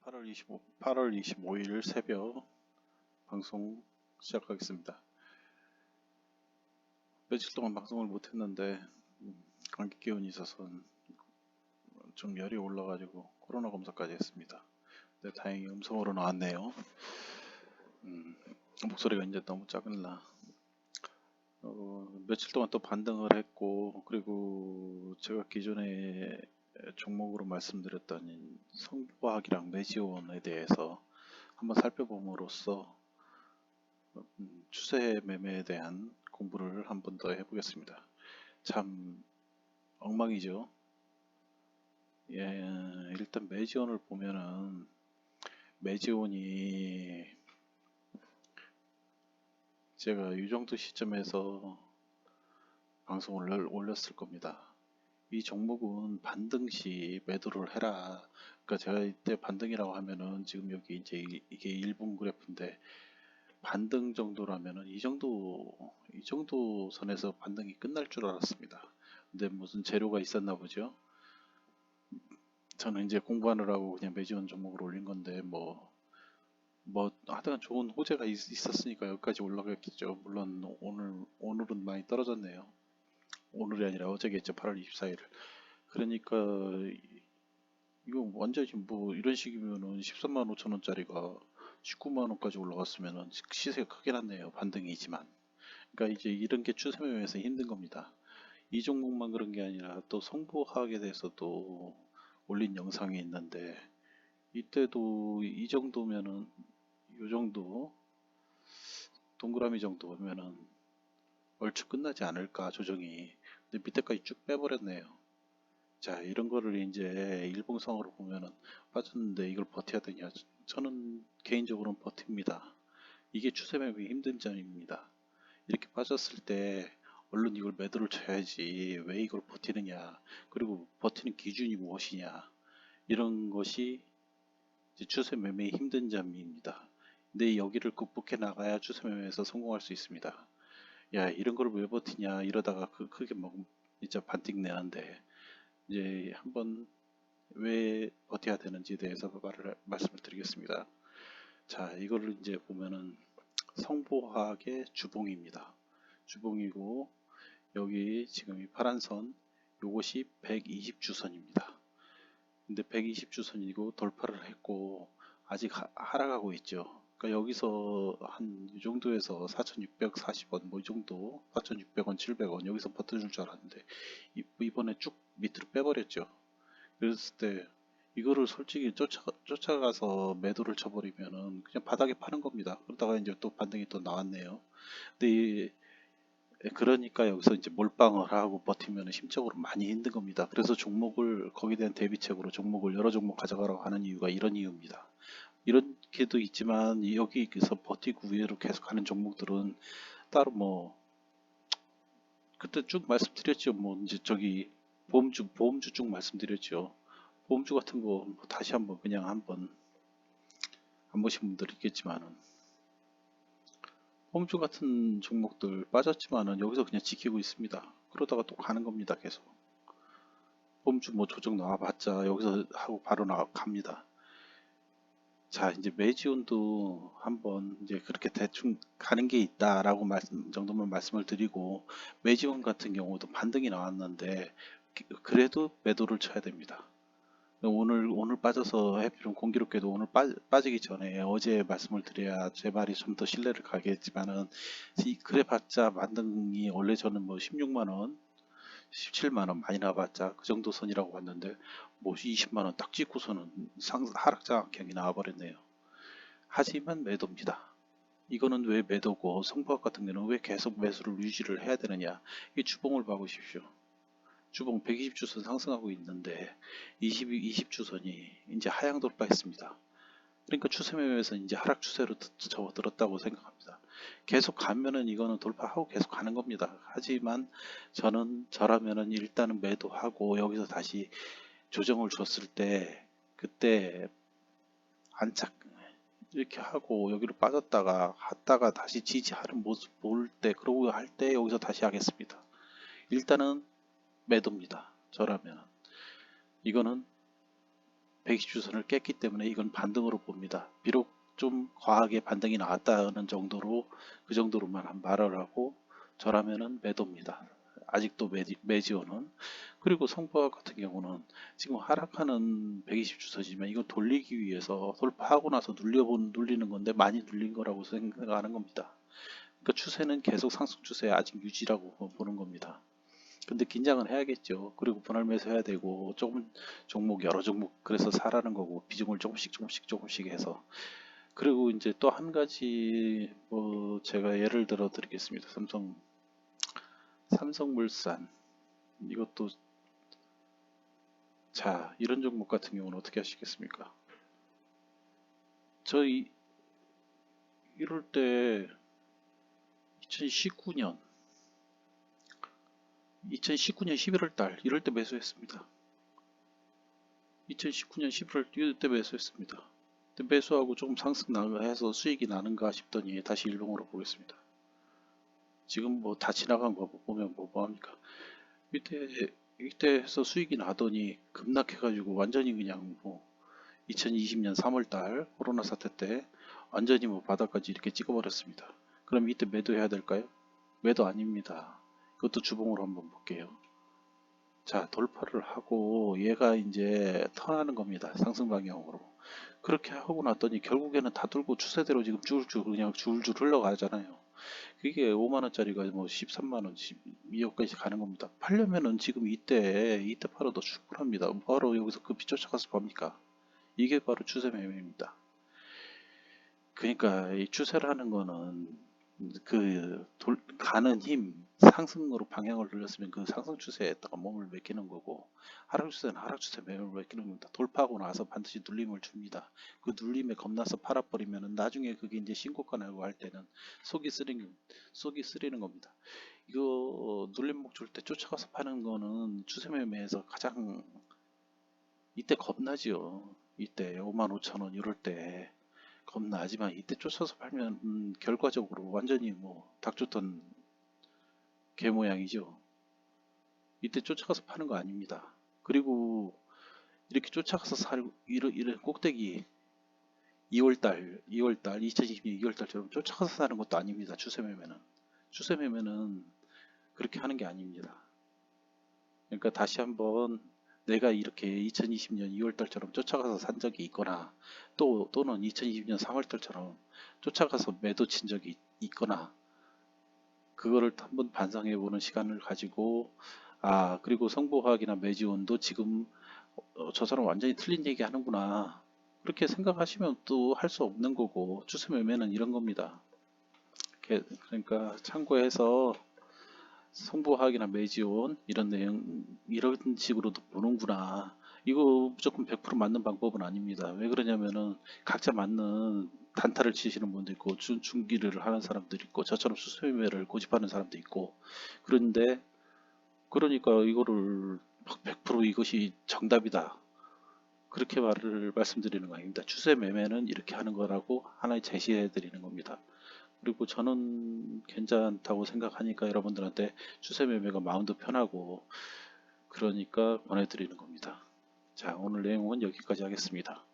8월 25, 8월 25일 새벽 방송 시작하겠습니다. 며칠 동안 방송을 못했는데 음, 감기 기운이 있어서 좀 열이 올라가지고 코로나 검사까지 했습니다. 근데 다행히 음성으로 나왔네요. 음, 목소리가 이제 너무 작은라. 어, 며칠 동안 또 반등을 했고 그리고 제가 기존에 종목으로 말씀드렸던 이 성과학이랑 매지온에 대해서 한번 살펴봄으로써 음, 추세 매매에 대한 공부를 한 번 더 해보겠습니다. 참 엉망이죠. 예, 일단 매지온을 보면은 매지온이 제가 이 정도 시점에서 방송을 올렸을 겁니다. 이 종목은 반등 시 매도를 해라. 그러니까 제가 이때 반등이라고 하면은 지금 여기 이제 이게 1분 그래프인데 반등 정도라면은 이 정도 이 정도 선에서 반등이 끝날 줄 알았습니다. 근데 무슨 재료가 있었나 보죠. 저는 이제 공부하느라고 그냥 매지원 종목을 올린 건데 뭐, 뭐, 하여튼 좋은 호재가 있, 있었으니까 여기까지 올라갔겠죠. 물론 오늘, 오늘은 많이 떨어졌네요. 오늘이 아니라 어제겠죠. 8월 24일. 그러니까 이거 완전히 뭐 이런 식이면은 13만 5천 원짜리가 19만 원까지 올라갔으면은 시세가 크게 났네요. 반등이지만. 그러니까 이제 이런 게 추세 매매에서 힘든 겁니다. 이 종목만 그런 게 아니라 또 성보학에 대해서도 올린 영상이 있는데 이때도 이 정도면은 요 정도 동그라미 정도 보면은 얼추 끝나지 않을까 조정이 근데 밑에까지 쭉 빼버렸네요. 자, 이런 거를 이제 일봉성으로 보면은 빠졌는데 이걸 버텨야 되냐? 저는 개인적으로는 버팁니다. 이게 추세 매매 힘든 점입니다. 이렇게 빠졌을 때 얼른 이걸 매도를 쳐야지 왜 이걸 버티느냐 그리고 버티는 기준이 무엇이냐 이런 것이 추세 매매의 힘든 점입니다. 근데 여기를 극복해 나가야 추세 매매에서 성공할 수 있습니다. 야 이런 걸 왜 버티냐 이러다가 그 크게 막 진짜 반띵 내는데 이제 한번 왜 버텨야 되는지에 대해서 말을 말씀을 드리겠습니다. 자 이거를 이제 보면은 성보학의 주봉입니다. 주봉이고 여기 지금 이 파란 선 요것이 120주선입니다. 근데 120주선이고 돌파를 했고 아직 하, 하락하고 있죠. 그러니까 여기서 한 이 정도에서 4,640원 뭐 이 정도 4,600원 700원 여기서 버텨줄 줄 알았는데 이번에 쭉 밑으로 빼버렸죠. 그랬을 때 이거를 솔직히 쫓아, 쫓아가서 매도를 쳐버리면은 그냥 바닥에 파는 겁니다. 그러다가 이제 또 반등이 또 나왔네요. 근데 이, 그러니까 여기서 이제 몰빵을 하고 버티면 심적으로 많이 힘든 겁니다. 그래서 종목을 거기에 대한 대비책으로 종목을 여러 종목 가져가라고 하는 이유가 이런 이유입니다 이렇게도 있지만 여기서 버티고 위로 계속 가는 종목들은 따로 뭐 그때 쭉 말씀드렸죠. 뭐 이제 저기 보험주 보험주 쭉 말씀드렸죠. 보험주 같은 거뭐 다시 한번 그냥 한번 안 보신 분들 있겠지만은 보험주 같은 종목들 빠졌지만은 여기서 그냥 지키고 있습니다. 그러다가 또 가는 겁니다. 계속 보험주 뭐 조정 나와봤자 여기서 하고 바로 나갑니다. 가 자, 이제 매지온도 한번 이제 그렇게 대충 가는 게 있다라고 말씀 정도만 말씀을 드리고 매지온 같은 경우도 반등이 나왔는데 그래도 매도를 쳐야 됩니다. 오늘 오늘 빠져서 해피론 공기롭게도 오늘 빠, 빠지기 전에 어제 말씀을 드려야 제 말이 좀 더 신뢰를 가겠지만은 그래봤자 만등이 원래 저는 뭐 16만 원 17만원 많이 나봤자 그 정도 선이라고 봤는데 뭐 20만원 딱 찍고서는 상, 하락장악형이 나와버렸네요. 하지만 매도입니다. 이거는 왜 매도고 성부학 같은 경우는 왜 계속 매수를 유지를 해야 되느냐 이 주봉을 봐보십시오. 주봉 120주선 상승하고 있는데 20, 20주선이 이제 하향 돌파했습니다. 그러니까 추세 매매에서 이제 하락 추세로 접어들었다고 생각합니다. 계속 가면은 이거는 돌파하고 계속 가는 겁니다. 하지만 저는 저라면은 일단은 매도하고 여기서 다시 조정을 줬을 때 그때 안착 이렇게 하고 여기로 빠졌다가 갔다가 다시 지지하는 모습 볼 때 그러고 할 때 여기서 다시 하겠습니다. 일단은 매도입니다. 저라면 이거는 120주선을 깼기 때문에 이건 반등으로 봅니다. 비록 좀 과하게 반등이 나왔다는 정도로 그 정도로만 한 말을 하고 저라면은 매도입니다. 아직도 매지, 매지오는 그리고 성보학 같은 경우는 지금 하락하는 120 주선이지만 이거 돌리기 위해서 돌파하고 나서 눌려본 눌리는 건데 많이 눌린 거라고 생각하는 겁니다. 그러니까 추세는 계속 상승 추세 아직 유지라고 보는 겁니다. 근데 긴장은 해야겠죠. 그리고 분할 매수해야 되고 조금 종목 여러 종목 그래서 사라는 거고 비중을 조금씩 조금씩 조금씩 해서 그리고 이제 또 한 가지 뭐 제가 예를 들어 드리겠습니다. 삼성 삼성물산 이것도 자 이런 종목 같은 경우는 어떻게 하시겠습니까? 저희 이럴 때 2019년 2019년 11월 달 이럴 때 매수했습니다. 2019년 11월 이럴 때 매수했습니다. 근데 매수하고 조금 상승 나해서 수익이 나는가 싶더니 다시 일봉으로 보겠습니다. 지금 뭐 다 지나간 거 보면 뭐 뭐합니까? 이때 이때에서 수익이 나더니 급락해가지고 완전히 그냥 뭐 2020년 3월달 코로나 사태 때 완전히 뭐 바닥까지 이렇게 찍어버렸습니다. 그럼 이때 매도해야 될까요? 매도 아닙니다. 그것도 주봉으로 한번 볼게요. 자 돌파를 하고 얘가 이제 턴하는 겁니다. 상승 방향으로. 그렇게 하고 났더니 결국에는 다 돌고 추세대로 지금 줄줄 그냥 줄줄 흘러가잖아요. 그게 5만원짜리가 뭐 13만원, 12억까지 가는 겁니다. 팔려면은 지금 이때, 이때 팔아도 충분합니다. 바로 여기서 급히 쫓아가서 봅니까? 이게 바로 추세 매매입니다. 그러니까 이 추세라는 거는 그 돌, 가는 힘, 상승으로 방향을 돌렸으면 그 상승 추세에다가 몸을 맡기는 거고 하락 추세는 하락 추세 매매를 맡기는 겁니다. 돌파하고 나서 반드시 눌림을 줍니다. 그 눌림에 겁나서 팔아버리면은 나중에 그게 이제 신고가 나고 할 때는 속이 쓰리는 속이 쓰리는 겁니다. 이거 눌림목 줄 때 쫓아가서 파는 거는 추세 매매에서 가장 이때 겁나지요. 이때 55,000원 이럴 때 겁나지만 이때 쫓아서 팔면 음, 결과적으로 완전히 뭐 닥쳤던 개 모양이죠. 이때 쫓아가서 파는 거 아닙니다. 그리고 이렇게 쫓아가서 살 이런 이런 꼭대기 2월달 2월달 2022년 2월달처럼 쫓아가서 사는 것도 아닙니다. 추세 매매는 추세 매매는 그렇게 하는 게 아닙니다. 그러니까 다시 한번 내가 이렇게 2020년 2월달처럼 쫓아가서 산 적이 있거나 또 또는 2020년 3월달처럼 쫓아가서 매도 친 적이 있거나 그거를 한번 반성해 보는 시간을 가지고 아 그리고 성보학이나 매지원도 지금 어, 저 사람 완전히 틀린 얘기 하는구나 그렇게 생각하시면 또 할 수 없는 거고 추세 매매는 이런 겁니다. 그러니까 참고해서 성부학이나 매지온 이런 내용 이런 식으로도 보는구나 이거 무조건 100% 맞는 방법은 아닙니다. 왜 그러냐면은 각자 맞는 단타를 치시는 분도 있고 중, 중기를 하는 사람도 있고 저처럼 수수매매를 고집하는 사람도 있고 그런데 그러니까 이거를 100% 이것이 정답이다. 그렇게 말을 말씀드리는 거 아닙니다. 추세 매매는 이렇게 하는 거라고 하나의 제시해 드리는 겁니다. 그리고 저는 괜찮다고 생각하니까 여러분들한테 추세 매매가 마음도 편하고 그러니까 보내드리는 겁니다. 자 오늘 내용은 여기까지 하겠습니다.